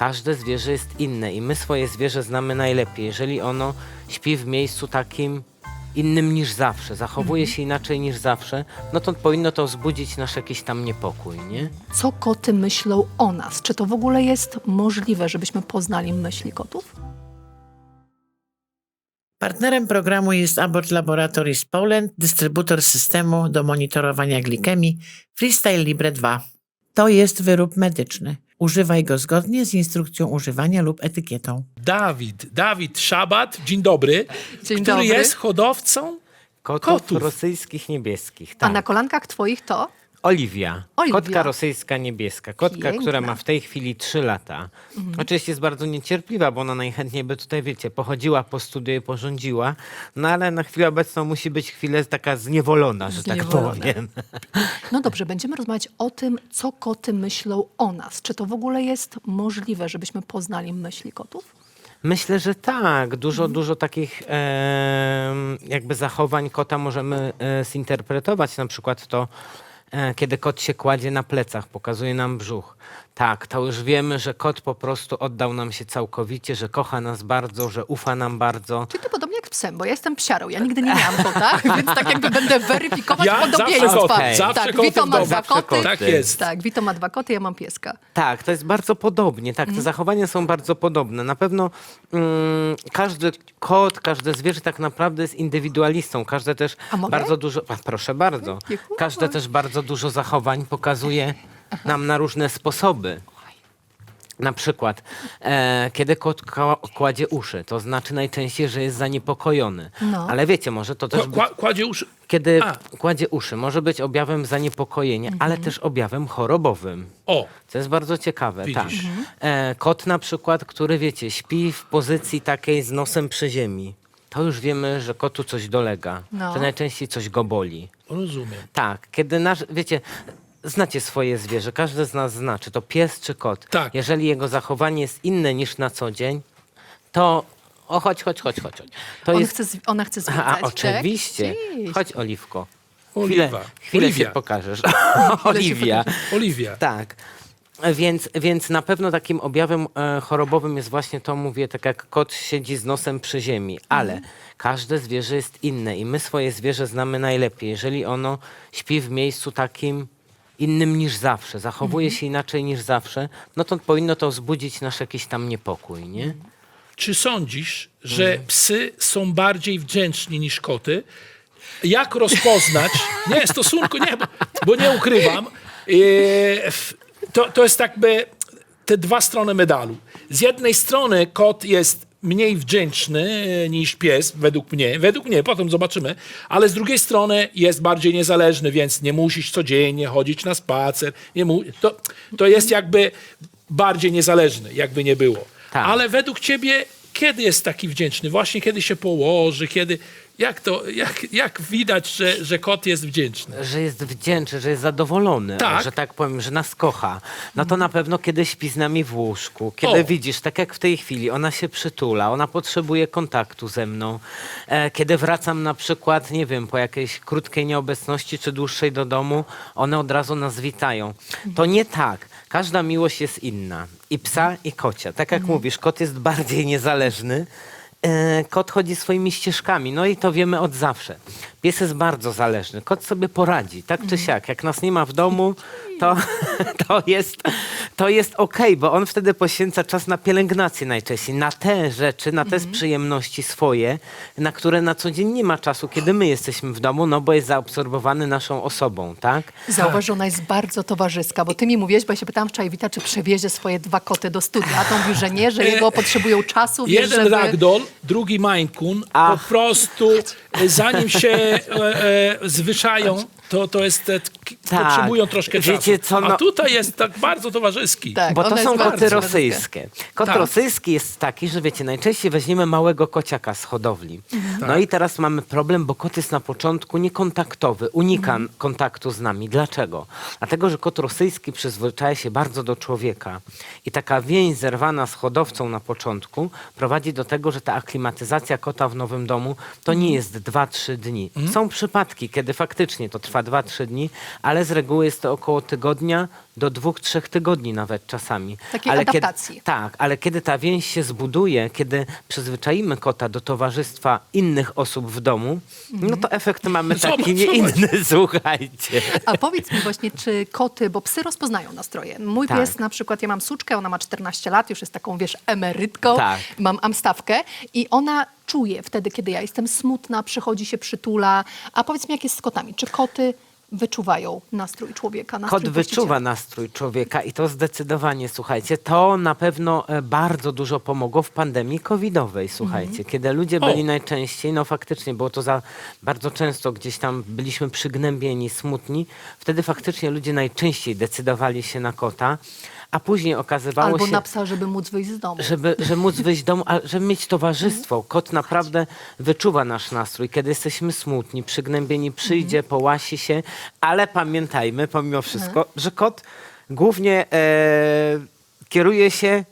każde zwierzę jest inne i my swoje zwierzę znamy najlepiej. Jeżeli ono śpi w miejscu takim innym niż zawsze, zachowuje się inaczej niż zawsze, no to powinno to wzbudzić nasz jakiś tam niepokój, nie? Co koty myślą o nas? Czy to w ogóle jest możliwe, żebyśmy poznali myśli kotów? Partnerem programu jest Abbott Laboratories Poland, dystrybutor systemu do monitorowania glikemii Freestyle Libre 2. To jest wyrób medyczny. Używaj go zgodnie z instrukcją używania lub etykietą. Dawid, Dawid Szabat, dzień dobry, Dzień który dobry. jest hodowcą Kotów, Kotów. rosyjskich niebieskich, A tak. na kolankach twoich to? Oliwia. Oliwia. Kotka rosyjska niebieska. Kotka, Piękna. która ma w tej chwili 3 lata. Oczywiście jest bardzo niecierpliwa, bo ona najchętniej by tutaj, wiecie, pochodziła po studiu i porządziła, no ale na chwilę obecną musi być chwilę taka zniewolona, że Zniewolona. tak powiem. No dobrze, będziemy rozmawiać o tym, co koty myślą o nas. Czy to w ogóle jest możliwe, żebyśmy poznali myśli kotów? Myślę, że tak. Dużo, Mhm. dużo takich em, jakby zachowań kota możemy e, zinterpretować. Na przykład to, kiedy kot się kładzie na plecach, pokazuje nam brzuch. Tak, to już wiemy, że kot po prostu oddał nam się całkowicie, że kocha nas bardzo, że ufa nam bardzo. Czyli to podobnie jak psem, bo ja jestem psiarą. Ja nigdy nie miałam kota, więc tak jakby będę weryfikować Ja zawsze podobieństwa. koty, zawsze tak, koty Wito w ma domu. dwa Zawsze koty. koty. Tak jest. Tak, Wito ma dwa koty, ja mam pieska. Tak, to jest bardzo podobnie. Tak, te zachowania są bardzo podobne. Na pewno mm, każdy kot, każde zwierzę tak naprawdę jest indywidualistą. Każde też A mogę? bardzo dużo. A, proszę bardzo. Dziękuję. Każde też bardzo dużo zachowań pokazuje nam na różne sposoby. Na przykład, e, kiedy kot kładzie uszy, to znaczy najczęściej, że jest zaniepokojony. No. Ale wiecie, może to też Kła- kła- kładzie uszy. kiedy A. kładzie uszy, może być objawem zaniepokojenia, ale też objawem chorobowym. O, Co jest bardzo ciekawe, Widzisz. tak. E, kot na przykład, który wiecie, śpi w pozycji takiej z nosem przy ziemi. To już wiemy, że kotu coś dolega, No. że najczęściej coś go boli. rozumiem. Tak, kiedy nasz, wiecie, znacie swoje zwierzę, każdy z nas zna, czy to pies, czy kot. Tak. Jeżeli jego zachowanie jest inne niż na co dzień, to o, chodź, chodź, chodź, chodź. chodź. To On jest... chce, zwi- ona chce zwiedzać, A, tak? oczywiście. Cześć. Chodź, Oliwko. Oliwa. Chwilę, chwilę Oliwia. się pokażesz. Oliwia. Oliwia. Tak. Więc, więc na pewno takim objawem e, chorobowym jest właśnie to, mówię, tak jak kot siedzi z nosem przy ziemi, ale każde zwierzę jest inne i my swoje zwierzę znamy najlepiej. Jeżeli ono śpi w miejscu takim innym niż zawsze, zachowuje się inaczej niż zawsze, no to powinno to wzbudzić nasz jakiś tam niepokój, nie? Czy sądzisz, że psy są bardziej wdzięczni niż koty? Jak rozpoznać? Nie, stosunku, nie, bo, bo nie ukrywam. e, To, to jest jakby te dwa strony medalu. Z jednej strony kot jest mniej wdzięczny e, niż pies, według mnie. Według mnie, potem zobaczymy. Ale z drugiej strony jest bardziej niezależny, więc nie musisz codziennie chodzić na spacer. Nie mu, to, to jest jakby bardziej niezależny, jakby nie było. Tak. Ale według ciebie, kiedy jest taki wdzięczny? Właśnie kiedy się położy, kiedy. Jak to, jak, jak widać, że, że kot jest wdzięczny? że jest wdzięczny, że jest zadowolony, Tak. że tak powiem, że nas kocha, no to na pewno kiedy śpi z nami w łóżku, kiedy O. widzisz, tak jak w tej chwili, ona się przytula, ona potrzebuje kontaktu ze mną, e, kiedy wracam na przykład, nie wiem, po jakiejś krótkiej nieobecności czy dłuższej do domu, one od razu nas witają. To nie tak. Każda miłość jest inna. I psa, i kocia. Tak jak mówisz, kot jest bardziej niezależny, kot chodzi swoimi ścieżkami, no i to wiemy od zawsze. Pies jest bardzo zależny, kot sobie poradzi, tak czy siak. Jak nas nie ma w domu, to, to jest, to jest okej, bo on wtedy poświęca czas na pielęgnację najczęściej, na te rzeczy, na te przyjemności swoje, na które na co dzień nie ma czasu, kiedy my jesteśmy w domu, no bo jest zaabsorbowany naszą osobą, tak? Zauważ, że ona jest bardzo towarzyska, bo ty mi mówiłeś, bo ja się pytałam wczoraj Wita, czy przewiezie swoje dwa koty do studia, a to mówił, że nie, że jego potrzebują czasu, wiesz, Jeden żeby... ragdoll, drugi Maine Coon. Po prostu e, zanim się e, e, zwyczają, to, to jest, e, Tak. potrzebują troszkę Wiecie czasu. co, A no- tutaj jest tak bardzo towarzyski. Tak, Bo to są koty rosyjskie. Kot Tak. rosyjski jest taki, że wiecie, najczęściej weźmiemy małego kociaka z hodowli. Mhm. No Tak. i teraz mamy problem, bo kot jest na początku niekontaktowy, unika Mhm. kontaktu z nami. Dlaczego? Dlatego, że kot rosyjski przyzwyczaja się bardzo do człowieka. I taka więź zerwana z hodowcą na początku prowadzi do tego, że ta aklimatyzacja kota w nowym domu to Mhm. nie jest 2-3 dni. Są przypadki, kiedy faktycznie to trwa 2-3 dni, ale z reguły jest to około tygodnia do dwóch, trzech tygodni nawet czasami. Takiej ale adaptacji. Kiedy, tak, ale kiedy ta więź się zbuduje, kiedy przyzwyczaimy kota do towarzystwa innych osób w domu, no to efekt mamy Zobacz, taki, nie zobacz. inny, słuchajcie. A powiedz mi właśnie, czy koty, bo psy rozpoznają nastroje. Mój Tak. pies na przykład, ja mam suczkę, ona ma 14 lat, już jest taką, wiesz, emerytką. Tak. Mam amstawkę i ona czuje wtedy, kiedy ja jestem smutna, przychodzi się przytula. A powiedz mi, jak jest z kotami? Czy koty wyczuwają nastrój człowieka? Nastrój Kot wyczuwa nastrój człowieka i to zdecydowanie, słuchajcie, to na pewno e, bardzo dużo pomogło w pandemii covidowej, słuchajcie, Mhm. kiedy ludzie O. byli najczęściej, no faktycznie było to za bardzo często gdzieś tam byliśmy przygnębieni, smutni, wtedy faktycznie ludzie najczęściej decydowali się na kota, a później okazywało Albo się na psa, żeby móc wyjść z domu. żeby, żeby móc wyjść z domu, a żeby mieć towarzystwo. Kot naprawdę wyczuwa nasz nastrój. Kiedy jesteśmy smutni, przygnębieni, przyjdzie, połasi się, ale pamiętajmy pomimo wszystko, że kot głównie e, kieruje się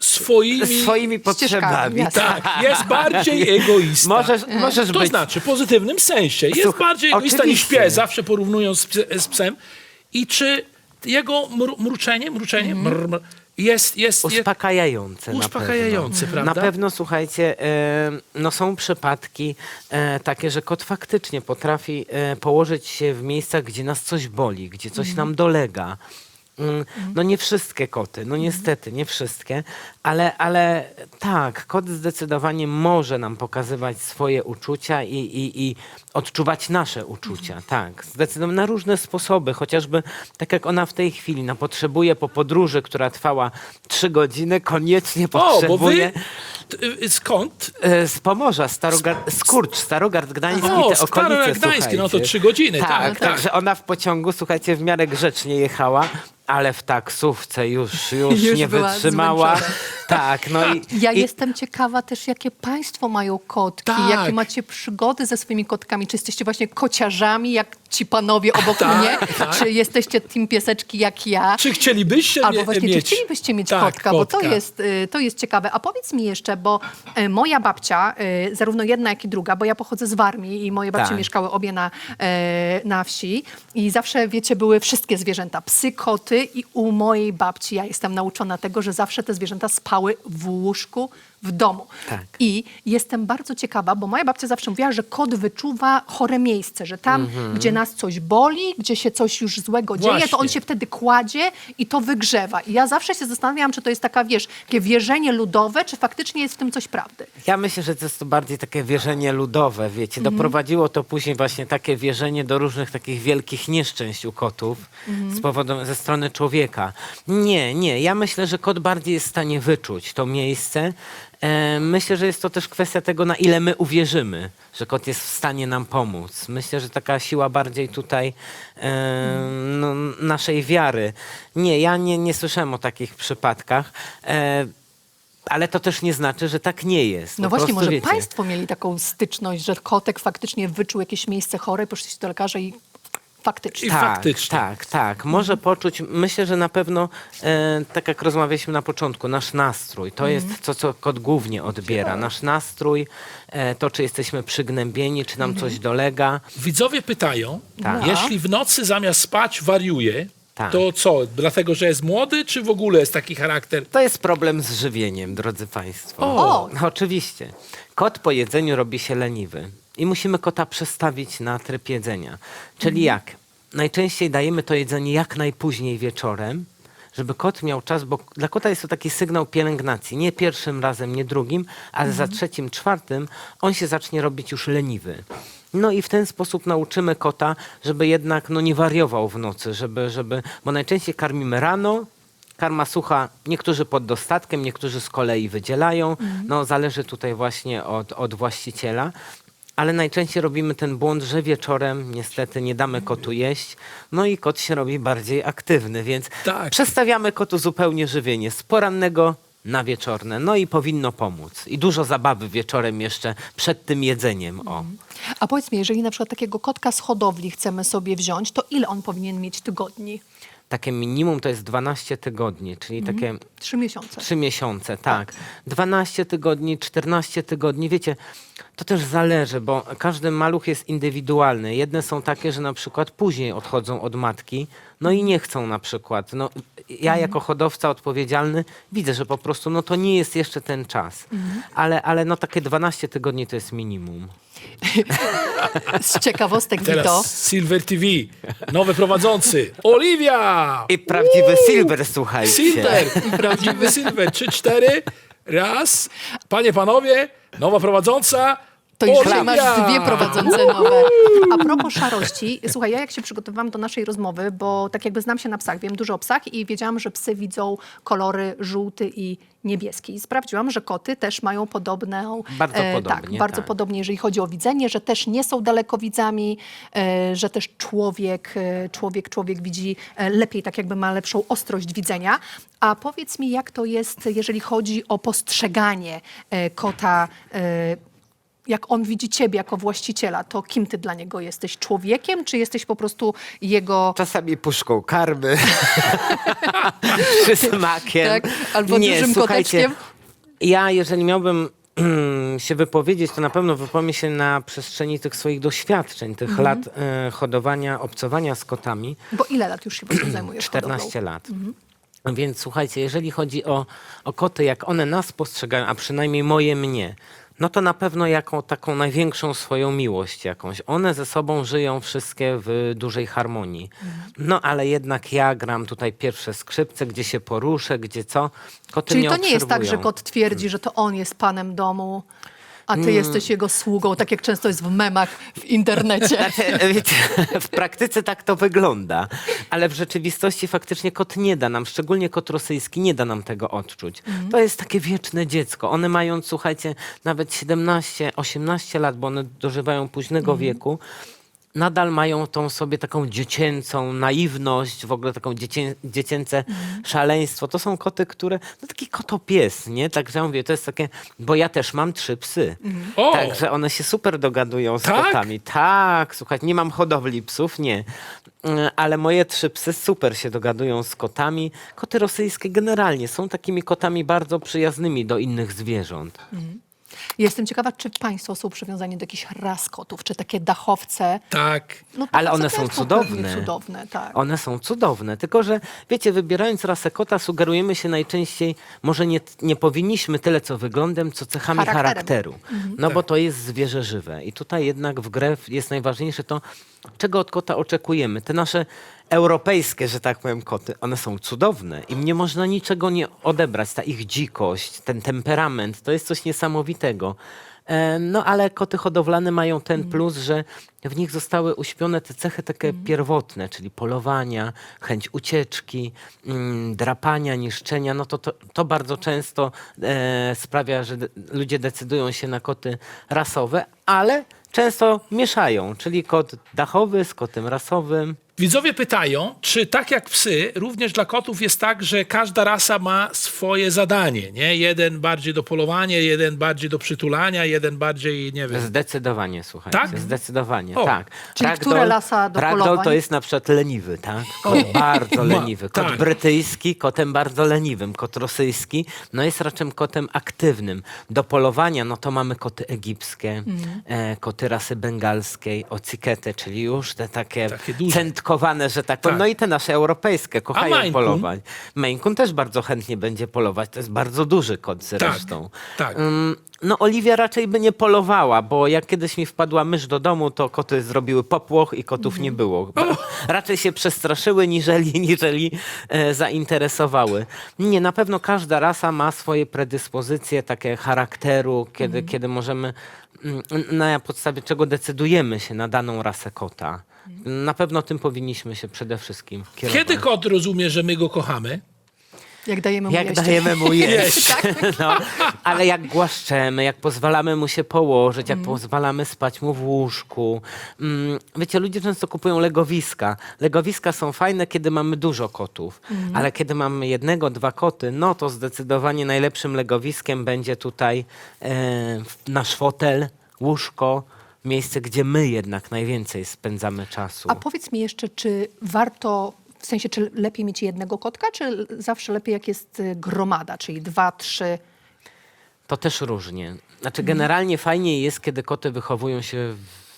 Swoimi... swoimi potrzebami. jasne. Tak, jest bardziej egoista. Możesz, możesz To być... znaczy, w pozytywnym sensie. Jest Słuchaj, bardziej egoista niż oczywiście. pies, zawsze z, psie- z psem. I czy jego mru, mruczenie, mruczenie Mhm. mr, mr, jest, jest, jest Uspokajające. na uspokajające, pewno. prawda? Na pewno, słuchajcie, e, no są przypadki e, takie, że kot faktycznie potrafi e, położyć się w miejscach, gdzie nas coś boli, gdzie coś nam dolega. Mm, No nie wszystkie koty, no niestety, nie wszystkie, ale, ale tak, kot zdecydowanie może nam pokazywać swoje uczucia i, i, i odczuwać nasze uczucia, tak, zdecydowanie na różne sposoby, chociażby tak jak ona w tej chwili, no potrzebuje po podróży, która trwała trzy godziny, koniecznie O, bo potrzebuje wy... t- y, Skąd? e, z Pomorza, Starogard, Skurcz, Starogard Gdański, O, te Starogard okolice, Gdański, no to słuchajcie. trzy godziny, tak, tak, tak. Także ona w pociągu, słuchajcie, w miarę grzecznie jechała, ale w taksówce już, już, Już nie była wytrzymała. zmęczona. Tak, no i... Ja i, jestem ciekawa też, jakie państwo mają kotki, Tak. jakie macie przygody ze swoimi kotkami. Czy jesteście właśnie kociarzami, jak ci panowie obok Tak, mnie? tak. Czy jesteście team pieseczki, jak ja? Czy chcielibyście Albo mie- właśnie, mieć? czy chcielibyście mieć tak, kotka, bo to kotka. jest, y, to jest ciekawe. A powiedz mi jeszcze, bo y, moja babcia, y, zarówno jedna, jak i druga, bo ja pochodzę z Warmii i moje babcie Tak. mieszkały obie na, na wsi i zawsze, wiecie, były wszystkie zwierzęta, psy, koty i u mojej babci ja jestem nauczona tego, że zawsze te zwierzęta spały w łóżku w domu. Tak. I jestem bardzo ciekawa, bo moja babcia zawsze mówiła, że kot wyczuwa chore miejsce, że tam, Mhm. gdzie nas coś boli, gdzie się coś już złego dzieje, to on Właśnie. się wtedy kładzie i to wygrzewa. I ja zawsze się zastanawiałam, czy to jest taka, wiesz, takie wierzenie ludowe, czy faktycznie jest w tym coś prawdy. Ja myślę, że to jest to bardziej takie wierzenie ludowe, wiecie. Mhm. Doprowadziło to później właśnie takie wierzenie do różnych takich wielkich nieszczęść u kotów Mhm. z powodu, ze strony człowieka. Nie, nie. Ja myślę, że kot bardziej jest w stanie wyczuć to miejsce. E, myślę, że jest to też kwestia tego, na ile my uwierzymy, że kot jest w stanie nam pomóc. Myślę, że taka siła bardziej tutaj e, no, naszej wiary. Nie, ja nie, nie słyszałem o takich przypadkach. E, ale to też nie znaczy, że tak nie jest. No Po właśnie, może wiecie, państwo mieli taką styczność, że kotek faktycznie wyczuł jakieś miejsce chore, poszliście do lekarza i faktycznie. Tak, faktycznie. Tak, tak. Może poczuć, myślę, że na pewno, e, tak jak rozmawialiśmy na początku, nasz nastrój, to jest to, co kot głównie odbiera. Nasz nastrój, e, to, czy jesteśmy przygnębieni, czy nam coś dolega. Widzowie pytają, Tak. jeśli w nocy zamiast spać wariuje, Tak. to co? Dlatego, że jest młody, czy w ogóle jest taki charakter? To jest problem z żywieniem, drodzy Państwo. O! No, Oczywiście. Kot po jedzeniu robi się leniwy i musimy kota przestawić na tryb jedzenia. Czyli jak? Najczęściej dajemy to jedzenie jak najpóźniej wieczorem, żeby kot miał czas, bo dla kota jest to taki sygnał pielęgnacji. Nie pierwszym razem, nie drugim, ale za trzecim, czwartym on się zacznie robić już leniwy. No i w ten sposób nauczymy kota, żeby jednak no, nie wariował w nocy, żeby, żeby, bo najczęściej karmimy rano, Karma sucha, niektórzy pod dostatkiem, niektórzy z kolei wydzielają. No, zależy tutaj właśnie od, od właściciela. Ale najczęściej robimy ten błąd, że wieczorem niestety nie damy kotu jeść, no i kot się robi bardziej aktywny, więc Tak. przestawiamy kotu zupełnie żywienie z porannego na wieczorne. No i powinno pomóc. I dużo zabawy wieczorem jeszcze przed tym jedzeniem. O. A powiedz mi, jeżeli na przykład takiego kotka z hodowli chcemy sobie wziąć, to ile on powinien mieć tygodni? takie minimum to jest 12 tygodni, czyli takie Trzy miesiące. Trzy miesiące, tak. 12 tygodni, 14 tygodni, wiecie, to też zależy, bo każdy maluch jest indywidualny. Jedne są takie, że na przykład później odchodzą od matki, no i nie chcą na przykład. No, ja jako hodowca odpowiedzialny widzę, że po prostu no, to nie jest jeszcze ten czas. Ale, ale no takie 12 tygodni to jest minimum. Z ciekawostek, Vito. Teraz Silver TV, nowy prowadzący, Oliwia! I prawdziwy silver, słuchajcie. Silver, prawdziwy Silver, 3-4, raz, panie, panowie, nowa prowadząca, To już masz dwie prowadzące nowe. A propos szarości, słuchaj, ja jak się przygotowywałam do naszej rozmowy, bo tak jakby znam się na psach, wiem dużo o psach i wiedziałam, że psy widzą kolory żółty i niebieski. I sprawdziłam, że koty też mają podobną... Bardzo tak, podobnie, bardzo tak. podobnie, jeżeli chodzi o widzenie, że też nie są dalekowidzami, e, że też człowiek, e, człowiek, człowiek widzi e, lepiej, tak jakby ma lepszą ostrość widzenia. A powiedz mi, jak to jest, jeżeli chodzi o postrzeganie e, kota e, jak on widzi ciebie jako właściciela, to kim ty dla niego jesteś? Człowiekiem, czy jesteś po prostu jego... Czasami puszką karmy, czy smakiem. Tak, albo dużym koteczkiem. Ja, jeżeli miałbym się wypowiedzieć, to na pewno wypowiem się na przestrzeni tych swoich doświadczeń, tych Mhm. lat e, hodowania, obcowania z kotami. Bo ile lat już się po prostu zajmujesz 14 hodowlą? lat. Więc słuchajcie, jeżeli chodzi o, o koty, jak one nas postrzegają, a przynajmniej moje mnie, no to na pewno jako taką największą swoją miłość jakąś. One ze sobą żyją wszystkie w dużej harmonii. No ale jednak ja gram tutaj pierwsze skrzypce, gdzie się poruszę, gdzie co. Koty Czyli mnie to nie jest tak, że kot twierdzi, że to on jest panem domu, a Mm. ty jesteś jego sługą, tak jak często jest w memach w internecie. Wiecie, w praktyce tak to wygląda, ale w rzeczywistości faktycznie kot nie da nam, szczególnie kot rosyjski, nie da nam tego odczuć. To jest takie wieczne dziecko. One mają, słuchajcie, nawet 17, 18 lat, bo one dożywają późnego wieku. Nadal mają tą sobie taką dziecięcą naiwność, w ogóle taką dziecię, dziecięce szaleństwo. To są koty, które, no taki kotopies, nie? Także ja mówię, to jest takie, bo ja też mam trzy psy. O! Także one się super dogadują z Tak? kotami. Tak, słuchaj, nie mam hodowli psów, nie. Mm, Ale moje trzy psy super się dogadują z kotami. Koty rosyjskie generalnie są takimi kotami bardzo przyjaznymi do innych zwierząt. Jestem ciekawa, czy państwo są przywiązani do jakichś ras kotów, czy takie dachowce. Tak, No, Ale one też są pewnie cudowne. cudowne, tak. One są cudowne, tylko że wiecie, wybierając rasę kota, sugerujemy się najczęściej, może nie, nie powinniśmy tyle co wyglądem, co cechami Charakterem. charakteru. No bo to jest zwierzę żywe. I tutaj jednak w grę jest najważniejsze to, czego od kota oczekujemy. Te nasze europejskie, że tak powiem, koty, one są cudowne. Im nie można niczego nie odebrać. Ta ich dzikość, ten temperament, to jest coś niesamowitego. E, No ale koty hodowlane mają ten plus, że w nich zostały uśpione te cechy takie pierwotne, czyli polowania, chęć ucieczki, mm, drapania, niszczenia. No to, to, to bardzo często e, sprawia, że de- ludzie decydują się na koty rasowe, ale często mieszają, czyli kot dachowy z kotem rasowym. Widzowie pytają, czy tak jak psy, również dla kotów jest tak, że każda rasa ma swoje zadanie, nie? Jeden bardziej do polowania, jeden bardziej do przytulania, jeden bardziej, nie wiem. Zdecydowanie, słuchajcie. Tak? Zdecydowanie, O. tak. Czyli które lasa do Ragdoll polowań? to jest na przykład leniwy, tak? Kot bardzo leniwy. Kot tak. brytyjski, kotem bardzo leniwym. Kot rosyjski, no jest raczej kotem aktywnym. Do polowania, no to mamy koty egipskie, Mhm. e, koty rasy bengalskiej, ocikety, czyli już te takie, Takie duże. Centkowane, że tak powiem. Tak. No i te nasze europejskie, kochają Maine Coon? polować. Maine Coon też bardzo chętnie będzie polować. To jest bardzo duży kot zresztą. tak. Mm, No Oliwia raczej by nie polowała, bo jak kiedyś mi wpadła mysz do domu, to koty zrobiły popłoch i kotów nie było. Raczej się przestraszyły, niżeli, niżeli e, zainteresowały. Nie, na pewno każda rasa ma swoje predyspozycje, takie charakteru, kiedy, kiedy możemy, na podstawie czego decydujemy się na daną rasę kota. Na pewno tym powinniśmy się przede wszystkim kierować. Kiedy kot rozumie, że my go kochamy? Jak dajemy mu Jak jeść. dajemy mu jeść. Tak? No, ale jak głaszczemy, jak pozwalamy mu się położyć, jak pozwalamy spać mu w łóżku. Mm, wiecie, ludzie często kupują legowiska. Legowiska są fajne, kiedy mamy dużo kotów, ale kiedy mamy jednego, dwa koty, no to zdecydowanie najlepszym legowiskiem będzie tutaj e, nasz fotel, łóżko, miejsce, gdzie my jednak najwięcej spędzamy czasu. A powiedz mi jeszcze, czy warto W sensie, czy lepiej mieć jednego kotka, czy zawsze lepiej jak jest y, gromada, czyli dwa, trzy? To też różnie. Znaczy, generalnie fajnie jest, kiedy koty wychowują się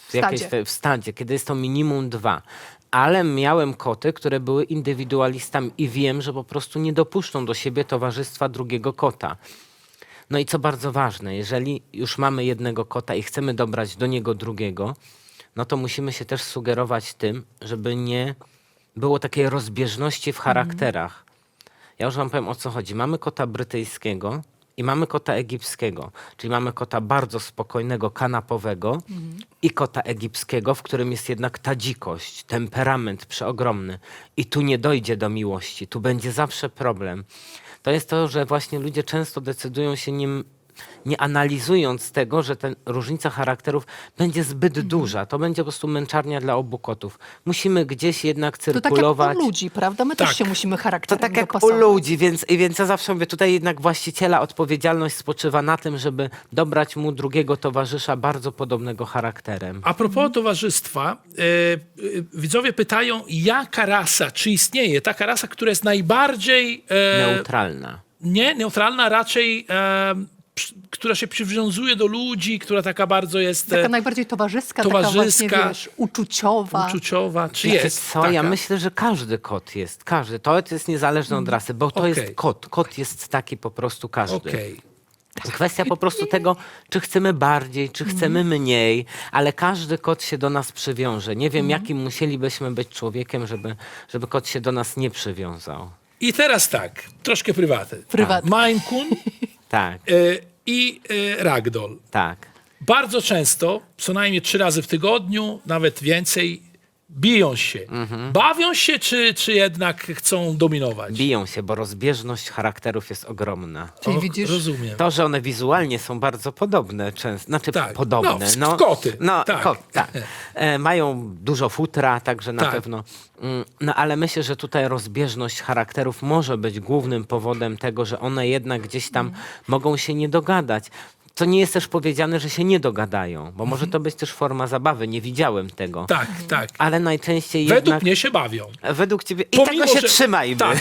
w, jakiejś, stadzie. w stadzie, kiedy jest to minimum dwa. Ale miałem koty, które były indywidualistami i wiem, że po prostu nie dopuszczą do siebie towarzystwa drugiego kota. No i co bardzo ważne, jeżeli już mamy jednego kota i chcemy dobrać do niego drugiego, no to musimy się też sugerować tym, żeby nie było takiej rozbieżności w charakterach. Ja już wam powiem o co chodzi. Mamy kota brytyjskiego i mamy kota egipskiego. Czyli mamy kota bardzo spokojnego, kanapowego i kota egipskiego, w którym jest jednak ta dzikość, temperament przeogromny. I tu nie dojdzie do miłości. Tu będzie zawsze problem. To jest to, że właśnie ludzie często decydują się nim nie analizując tego, że ta różnica charakterów będzie zbyt duża. To będzie po prostu męczarnia dla obu kotów. Musimy gdzieś jednak To tak jak cyrkulować. u ludzi, prawda? My Tak. też się musimy To charakterem tak jak u dopasować. ludzi, więc, i więc ja zawsze mówię, tutaj jednak właściciela odpowiedzialność spoczywa na tym, żeby dobrać mu drugiego towarzysza bardzo podobnego charakterem. A propos towarzystwa, e, e, widzowie pytają, jaka rasa, czy istnieje taka rasa, która jest najbardziej e, Neutralna. nie neutralna, raczej e, która się przywiązuje do ludzi, która taka bardzo jest Taka e, najbardziej towarzyska, taka towarzyska, właśnie, wiesz, uczuciowa. uczuciowa, czy Wiecie jest co, taka? ja myślę, że każdy kot jest. Każdy. To jest niezależne od rasy, bo to Okej. jest kot. Kot jest taki po prostu każdy. Okej. Kwestia po prostu tego, czy chcemy bardziej, czy chcemy mniej, ale każdy kot się do nas przywiąże. Nie wiem, jakim musielibyśmy być człowiekiem, żeby, żeby kot się do nas nie przywiązał. I teraz tak, troszkę prywatny. Prywatny. Maine Coon Tak, e, i e, Ragdoll. tak. Bardzo często, co najmniej trzy razy w tygodniu, nawet więcej, biją się. Mhm. Bawią się, czy, czy jednak chcą dominować? Biją się, bo rozbieżność charakterów jest ogromna. Czyli O, widzisz, Rozumiem. To, że one wizualnie są bardzo podobne, często, znaczy Tak. podobne. No, w- koty. No, Tak. kot, tak. E, mają dużo futra, także na Tak. pewno. Mm, No ale myślę, że tutaj rozbieżność charakterów może być głównym powodem tego, że one jednak gdzieś tam Mhm. mogą się nie dogadać. Co nie jest też powiedziane, że się nie dogadają, bo może to być też forma zabawy. Nie widziałem tego. Mhm. Tak, tak. Ale najczęściej Według jednak... mnie się bawią. Według ciebie... I Pomimo, tego się że- trzymajmy, Tak.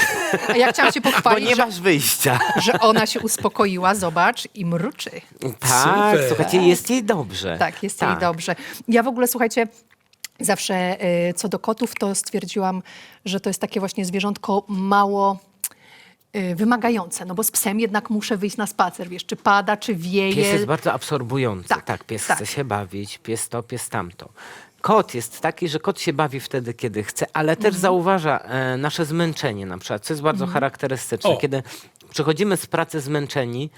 a ja chciałam cię bo pochwalić, nie że, masz wyjścia. że ona się uspokoiła, zobacz, i mruczy. Tak, Super. słuchajcie, jest jej dobrze. Tak, jest jej dobrze. Ja w ogóle, słuchajcie, zawsze y, co do kotów, to stwierdziłam, że to jest takie właśnie zwierzątko mało wymagające, no bo z psem jednak muszę wyjść na spacer, wiesz, czy pada, czy wieje. Pies jest bardzo absorbujący. Tak, Tak, pies tak. chce się bawić, pies to, pies tamto. Kot jest taki, że kot się bawi wtedy, kiedy chce, ale też zauważa e, nasze zmęczenie na przykład, co jest bardzo charakterystyczne. O. Kiedy przychodzimy z pracy zmęczeni,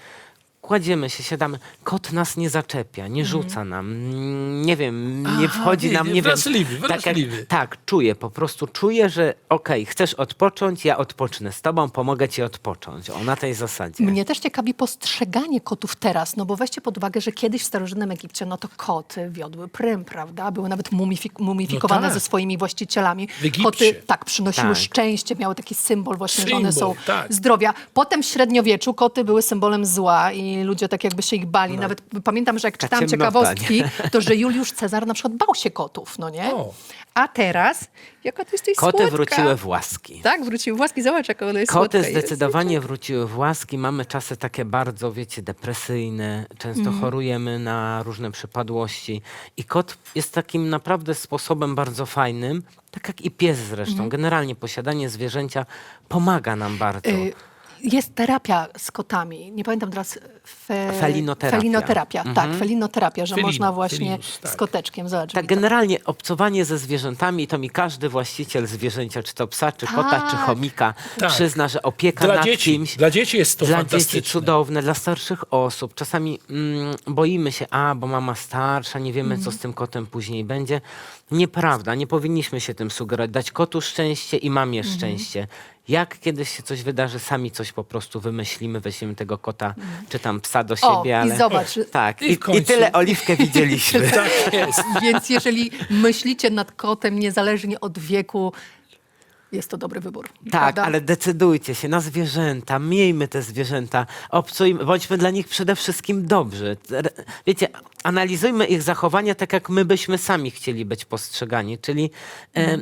kładziemy się, siadamy, kot nas nie zaczepia, nie rzuca nam, mm, nie wiem, nie Aha, wchodzi nie, nam, nie, nie wrażliwy, wiem. Tak, jak, wrażliwy. tak, czuję, po prostu czuję, że okej, chcesz odpocząć, ja odpocznę z tobą, pomogę ci odpocząć. O, na tej zasadzie. Mnie też ciekawi postrzeganie kotów teraz, no bo weźcie pod uwagę, że kiedyś w starożytnym Egipcie, no to koty wiodły prym, prawda? Były nawet mumifik- mumifikowane tak. ze swoimi właścicielami. W Egipcie. Koty tak przynosiły Tak. szczęście, miały taki symbol właśnie, że one Symbol, są tak. zdrowia. Potem w średniowieczu koty były symbolem zła i ludzie tak jakby się ich bali. No. Nawet pamiętam, że jak Ta czytałam ciemnota, ciekawostki, to że Juliusz Cezar na przykład bał się kotów, no nie? O. A teraz, jaka ty jesteś Koty słodka. wróciły w łaski. Tak, wróciły w łaski. Zobacz, jaka ona jest Koty słodka. jest. zdecydowanie wróciły w łaski. Mamy czasy takie bardzo, wiecie, depresyjne. Często Mhm. chorujemy na różne przypadłości. I kot jest takim naprawdę sposobem bardzo fajnym, tak jak i pies zresztą. Mhm. Generalnie posiadanie zwierzęcia pomaga nam bardzo. Jest terapia z kotami. Nie pamiętam teraz. Fe... Felinoterapia. Felinoterapia, tak, felinoterapia, że Felino, można właśnie felinus, tak. z koteczkiem. Zobacz, Tak, generalnie obcowanie ze zwierzętami to mi każdy właściciel zwierzęcia, czy to psa, czy kota, czy Tak. chomika, Tak. przyzna, że opieka Dla nad dzieci, kimś. dla dzieci jest to dla fantastyczne. dzieci cudowne, dla starszych osób. Czasami mm, boimy się, a bo mama starsza, nie wiemy, co z tym kotem później będzie. Nieprawda, nie powinniśmy się tym sugerować. Dać kotu szczęście i mamie szczęście. Jak kiedyś się coś wydarzy, sami coś po prostu wymyślimy, weźmiemy tego kota, czy tam psa do O, siebie, i ale... zobacz. Tak, I i, końcu. i tyle oliwkę widzieliśmy. Tak jest. Więc jeżeli myślicie nad kotem, niezależnie od wieku, jest to dobry wybór. Tak, prawda? ale decydujcie się na zwierzęta, miejmy te zwierzęta, obcujmy, bądźmy dla nich przede wszystkim dobrzy. Wiecie, analizujmy ich zachowania tak, jak my byśmy sami chcieli być postrzegani, czyli e,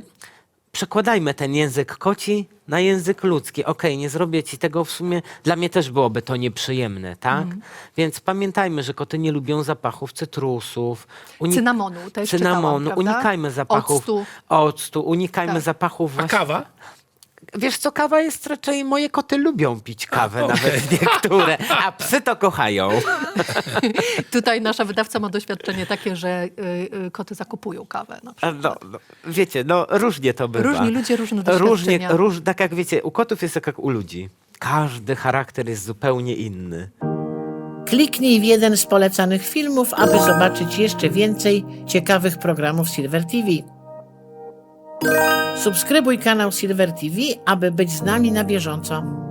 przekładajmy ten język koci na język ludzki. Okej, nie zrobię ci tego w sumie, dla mnie też byłoby to nieprzyjemne, tak? Mhm. Więc pamiętajmy, że koty nie lubią zapachów cytrusów. uni- Cynamonu też Cynamonu, czytałam, prawda? unikajmy zapachów Octu. octu unikajmy Tak. zapachów A właśnie kawa? Wiesz co, kawa jest raczej, moje koty lubią pić kawę, okej. nawet niektóre, a psy to kochają. Tutaj nasza wydawca ma doświadczenie takie, że y, y, koty zakupują kawę. Na przykład. No, no, wiecie, no różnie to bywa. Różni ludzie, różne Różnie, doświadczenia. róż, tak jak wiecie, u kotów jest tak jak u ludzi. Każdy charakter jest zupełnie inny. Kliknij w jeden z polecanych filmów, aby zobaczyć jeszcze więcej ciekawych programów Silver TV. Subskrybuj kanał Silver TV, aby być z nami na bieżąco.